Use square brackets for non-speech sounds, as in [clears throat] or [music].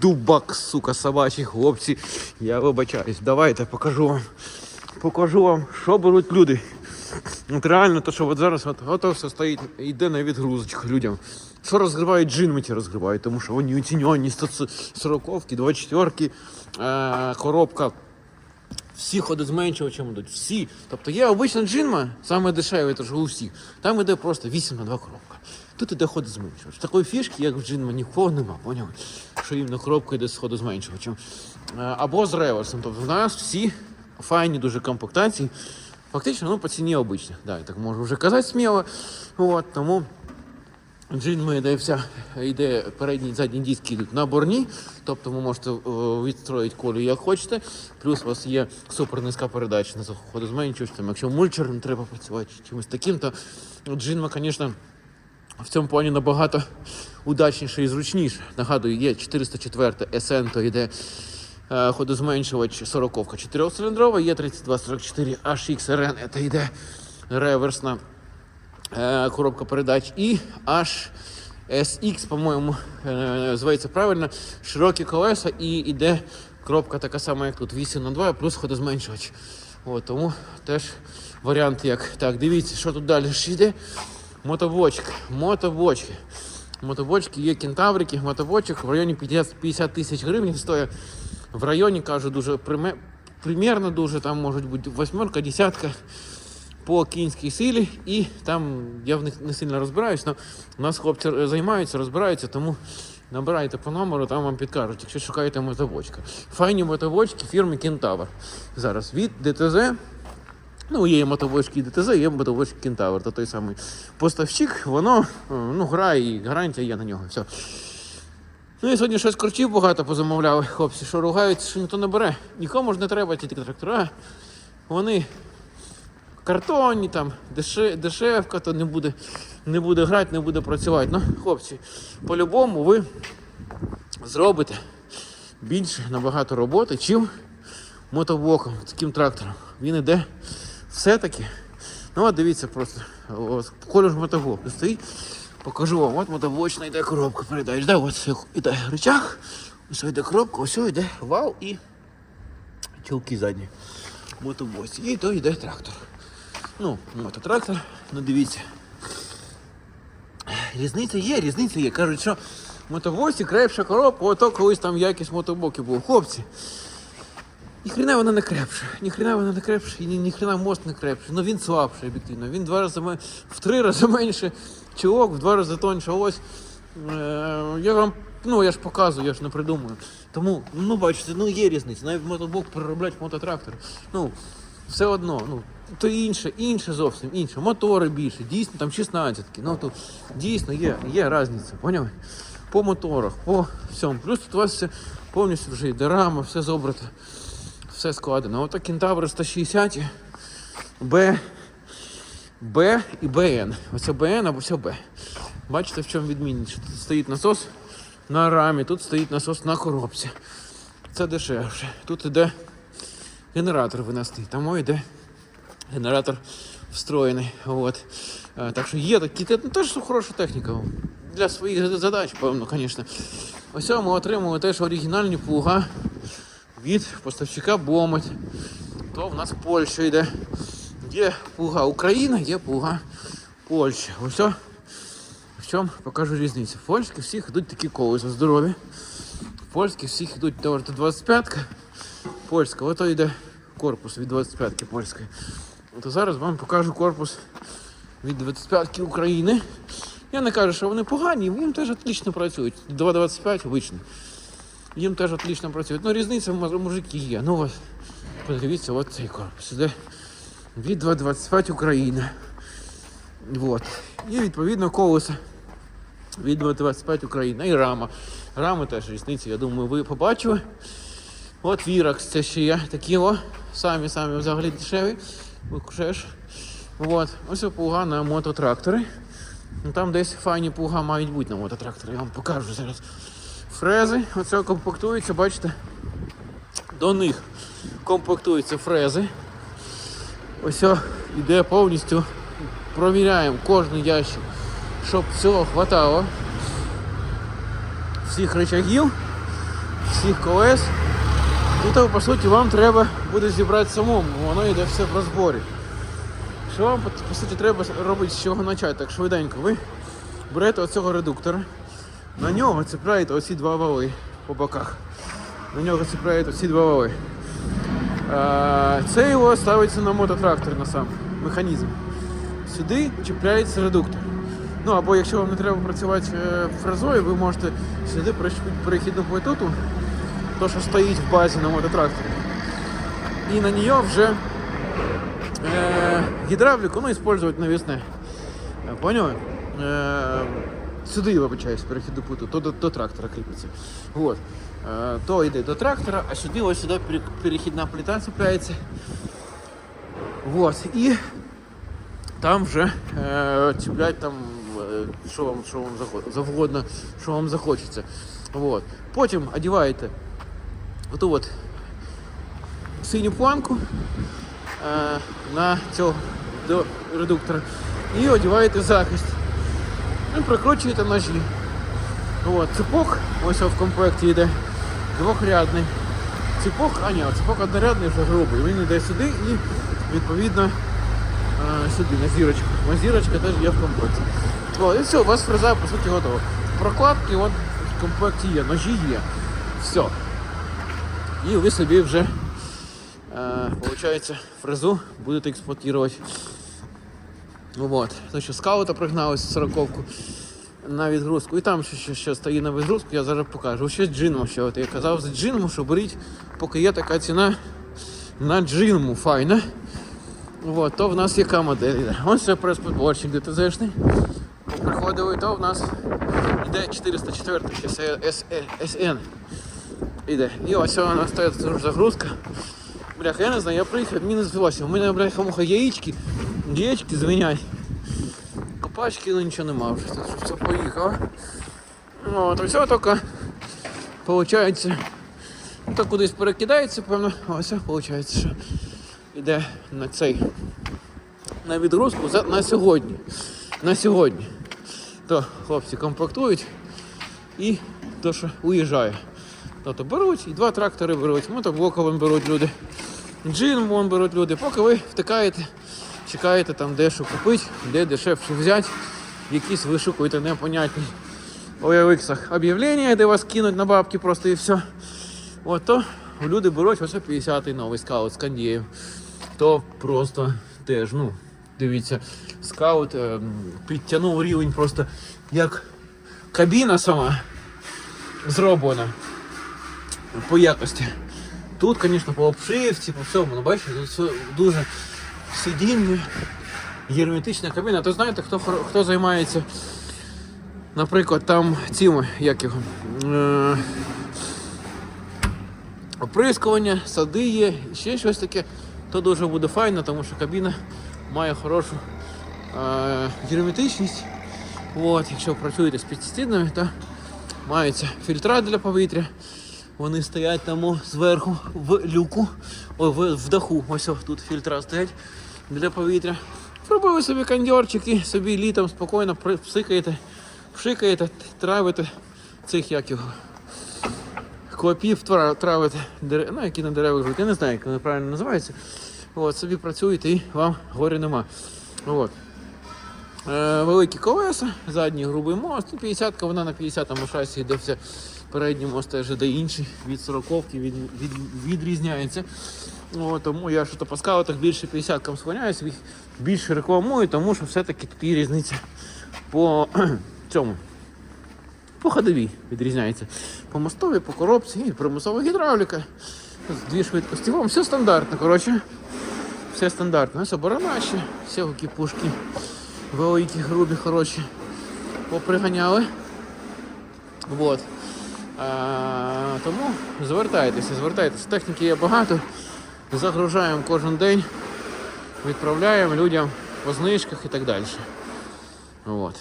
Дубак, сука, собачий, хлопці. Я вибачаюсь. Давайте покажу вам. Покажу вам, що беруть люди. От реально, то що от зараз от, от все стоїть, йде на відгрузочку людям. Що розгривають джинми ті розгрібають, тому що вони оцінені 140-ки, 24-ки, е, коробка. Всі ходозменшувачем йдуть, всі. Тобто є обична джинма, саме дешеве, тож у всіх. Там іде просто 8 на 2 коробка. Тут іде ходозменшувач. Такої фішки, як в джинма, нікого нема, поняли? Що іменно коробка йде з ходозменшувачем. Е, Або з реверсом. Тобто в нас всі файні дуже комплектації. Фактично, ну, по ціні обичні. Да, я так можу вже казати сміло. От, тому Джинма йде вся, йде передні і задні диски йдуть наборні, тобто ви можете е, відстроїти колію як хочете. Плюс у вас є супер низька передача на заходу зменшувачем. Якщо мульчером треба працювати чи чимось таким, то Джинма, звісно, в цьому плані набагато удачніше і зручніше. Нагадую, є 404 SN, то йде е, ходозменшувач 40-ка 4-циліндрова, є 3244 HXRN, це йде реверсна коробка передач, і аж SX, по-моєму, е, зветься правильно, широкі колеса і йде коробка така сама, як тут 8 на 2 плюс ходозменшувач. От, тому теж варіант як. Так, дивіться, що тут далі ще йде. Мотобочка, мотобочки. Мотобочки є кентаврики, мотобочок в районі 50 50 тисяч гривень стоїть. В районі, кажу, дуже приме- примерно дуже, там можуть бути восьмерка, десятка по кінській силі, і там я в них не сильно розбираюсь, але у нас хлопці займаються, розбираються, тому набирайте по номеру, там вам підкажуть, якщо шукаєте мотобочка. Файні мотобочки фірми Кентавр. Зараз від ДТЗ. Ну, є мотобочки ДТЗ, є мотобочки Кентавр, то той самий поставщик, воно е, ну, грає і гарантія є на нього. Все. Ну і сьогодні щось корчів багато позамовляли хлопці, що ругаються, що ніхто не бере. Нікому ж не треба ті трактора. Вони картонні, там, деше, дешевка, то не буде, не буде грати, не буде працювати. Ну, хлопці, по-любому ви зробите більше набагато роботи, чим мотоблоком, таким трактором. Він іде все-таки. Ну от дивіться просто. Ось, колір мотоблок стоїть. Покажу вам, от мотоблочна йде коробка передач. Да, ось іде рычаг, ось йде коробка, ось йде вал і чулки задні. Мотоблоці. І то йде трактор. Ну, мототрактор, ну дивіться. Різниця є, різниця є. Кажуть, що мотовозі крепша коробка, ото колись там якість мотоблоків був. Хлопці. Ніхрена вона не крепша, ніхрена вона не крепша, і ні, ніхрена мост не крепший. Ну він слабший об'єктивно. Він два рази в три рази менше чолок, в два рази тоньше ось. Е, я вам, ну я ж показую, я ж не придумую. Тому, ну бачите, ну є різниця. Навіть мотоблок перероблять мототрактор. Ну, все одно, ну, то інше, інше зовсім інше. Мотори більше, дійсно там 16 Ну тут дійсно є, є різниця, поняли? По моторах, по всьому. Плюс тут у вас все повністю вже йде рама, все зобрато, все складено. Ото кентавр 160, Б, Б і БН. Оце БН або все Б. Бачите, в чому відмінність? Тут стоїть насос на рамі, тут стоїть насос на коробці. Це дешевше. Тут іде генератор винести. Тому йде генератор встроєний. От. Е, Так що є такі, ну, теж хороша техніка. Для своїх задач, певно, звісно. Ось ми отримуємо теж оригінальні плуга від поставщика Бомить. То в нас Польща йде. Є плуга Україна, є плуга Польща. Ось в чому покажу різницю. В польських всіх йдуть такі колеса здорові. В польських всіх йдуть товар 25-ка. Польська, ото йде корпус від 25-ки польської. То зараз вам покажу корпус від 25-ки України. Я не кажу, що вони погані, їм теж отлично працюють. 2,25 обичний. Їм теж отлично працюють. Ну, різниця мужики є. Ну ось, подивіться, от цей корпус. Іде від 2,25 України. Вот. І відповідно колеса від 2,25 Україна. І рама. Рама теж різниця, я думаю, ви побачили. От Віракс, це ще є такі о, самі самі взагалі дешеві. Викушеш. От. Ось плуга на мототрактори. Ну, Там десь файні плуга мають бути на мототракторі. Я вам покажу зараз. Фрези, оце комплектуються, бачите. До них комплектуються фрези. Ось іде повністю. Провіряємо кожен ящик, щоб всього хватало. всіх речагів, всіх колес. Тут, по суті, вам треба буде зібрати самому, воно йде все в розборі. Що вам по, суті треба робити з чого почати? Так швиденько. Ви берете оцього редуктора, на нього цепляєте оці два вали по боках. На нього цепляєте оці два вали. Е, Це його ставиться на мототрактор на сам механізм. Сюди чіпляється редуктор. Ну або якщо вам не треба працювати е, фрезою, ви можете сюди прищепити перехідну плиту, ту, то що стоїть в базі на мототракторі. І на нее вже э, гидравлику, ну, использовать навесне. Э, Поняли? Э, сюди, я вибачаюсь, перехідну плиту, то до, до трактора кріпиться. Вот. Е, то йде до трактора, а сюди ось сюди пере- перехідна плита цепляється. Вот. І там вже е, чіплять там, е, що вам, що вам заход- завгодно, що вам захочеться. Вот. Потім одягаєте оту от синю планку е, на цього до редуктора і одягаєте захист. І прикручуєте ножі. От, цепок, ось в комплекті йде двохрядний. Цепок, а ні, цепок однорядний вже грубий. Він йде сюди і відповідно е, сюди, на зірочку. На зірочка теж є в комплекті. О, і все, у вас фреза по суті готова. Прокладки от, в комплекті є, ножі є. Все. І ви собі вже, е, фрезу будете експлуатувати. Вот. То, що скаута пригналися 40 на відгрузку. І там ще, ще, ще стоїть на відгрузку, я зараз покажу. Ще з джином ще. От я казав за джином, що беріть, поки є така ціна на джинму файна. Вот, то в нас яка модель йде. Ось це прес-подборчик ДТЗшний. Приходили, то в нас йде 404 ще SN. Іде. І ось вона стоїть загрузка. Бляха, я не знаю, я приїхав, мінус 8. У мене, бляха, муха яєчки, яєчки звенять. Копачки, ну нічого нема вже. Тут все поїхало. Ну, от, все тільки, виходить, ну, то кудись перекидається, певно. Ось, виходить, що йде на цей, на відгрузку за, на сьогодні. На сьогодні. То хлопці комплектують і то, що уїжджає. Тобто беруть, і два трактори беруть, мотоблоковим беруть люди, джин беруть люди, поки ви втикаєте, чекаєте там де що купити, де дешевше взяти, якісь вишукуєте непонятні OLX об'явлення, де вас кинуть на бабки просто і все. От то люди беруть ось 50-й новий скаут з Кандією. То просто теж, ну, дивіться, скаут е, підтягнув рівень просто як кабіна сама зроблена по якості. Тут, звісно, по обшивці, по всьому, ну бачите, тут все дуже сидіння, герметична кабіна. То знаєте, хто, хто займається, наприклад, там цими, як його, е, оприскування, сади є, ще щось таке, то дуже буде файно, тому що кабіна має хорошу е, герметичність. От, якщо працюєте з пестицидами, то маються фільтра для повітря. Вони стоять там зверху в люку, о, в, в даху. Ось о, тут фільтра стоять для повітря. Пробуйте собі кондьорчики, собі літом спокійно псикаєте, пшикаєте, травите цих як його. Клопів тра- травите, дере- ну, які на деревах живуть. Я не знаю, як вони правильно називаються. От, собі працюєте і вам горя нема. От. Е, великі колеса, задній грубий мост, і 50 вона на 50-му шасі йде все. Передній мост теж іде інший, від 40-ки від, від, відрізняється. О, тому я що то по скаутах більше 50-кам склоняюсь, їх більше рекламую, тому що все-таки тут різниця по [clears throat] цьому. По ходовій відрізняється. По мостові, по коробці і примусова гідравліка. Дві швидкості. Вам все стандартно, коротше. Все стандартно. Ось оборона ще, всі кіпушки великі, грубі, хороші. Поприганяли. Вот. А, тому звертайтеся, звертайтеся. Техніки є багато. Загружаємо кожен день, відправляємо людям по знижках і так далі. Вот.